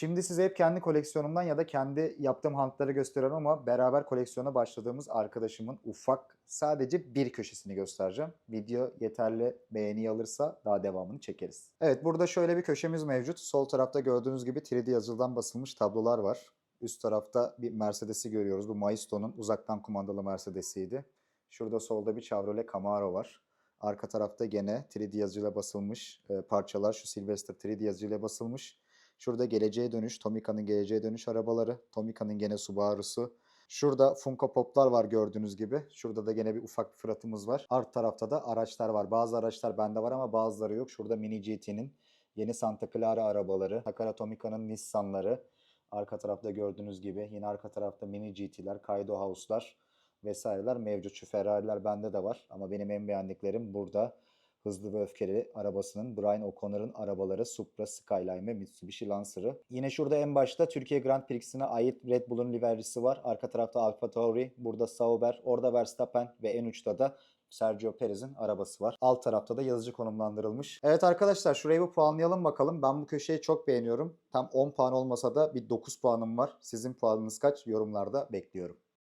Şimdi size hep kendi koleksiyonumdan ya da kendi yaptığım hantları gösteriyorum ama beraber koleksiyona başladığımız arkadaşımın ufak sadece bir köşesini göstereceğim. Video yeterli beğeni alırsa daha devamını çekeriz. Evet burada şöyle bir köşemiz mevcut. Sol tarafta gördüğünüz gibi 3D yazıdan basılmış tablolar var. Üst tarafta bir Mercedes'i görüyoruz. Bu Maisto'nun uzaktan kumandalı Mercedes'iydi. Şurada solda bir Chevrolet Camaro var. Arka tarafta gene 3D yazıyla basılmış e, parçalar. Şu Sylvester 3D yazıyla basılmış. Şurada geleceğe dönüş, Tomica'nın geleceğe dönüş arabaları. Tomica'nın gene Subaru'su. Şurada Funko Pop'lar var gördüğünüz gibi. Şurada da gene bir ufak bir fıratımız var. Art tarafta da araçlar var. Bazı araçlar bende var ama bazıları yok. Şurada Mini GT'nin yeni Santa Clara arabaları. Takara Tomica'nın Nissan'ları. Arka tarafta gördüğünüz gibi yine arka tarafta Mini GT'ler, Kaido House'lar vesaireler mevcut. Şu Ferrari'ler bende de var ama benim en beğendiklerim burada Hızlı ve Öfkeli arabasının Brian O'Connor'ın arabaları Supra, Skyline ve Mitsubishi Lancer'ı. Yine şurada en başta Türkiye Grand Prix'sine ait Red Bull'un liverisi var. Arka tarafta Alfa Tauri, burada Sauber, orada Verstappen ve en uçta da Sergio Perez'in arabası var. Alt tarafta da yazıcı konumlandırılmış. Evet arkadaşlar şurayı bir puanlayalım bakalım. Ben bu köşeyi çok beğeniyorum. Tam 10 puan olmasa da bir 9 puanım var. Sizin puanınız kaç? Yorumlarda bekliyorum.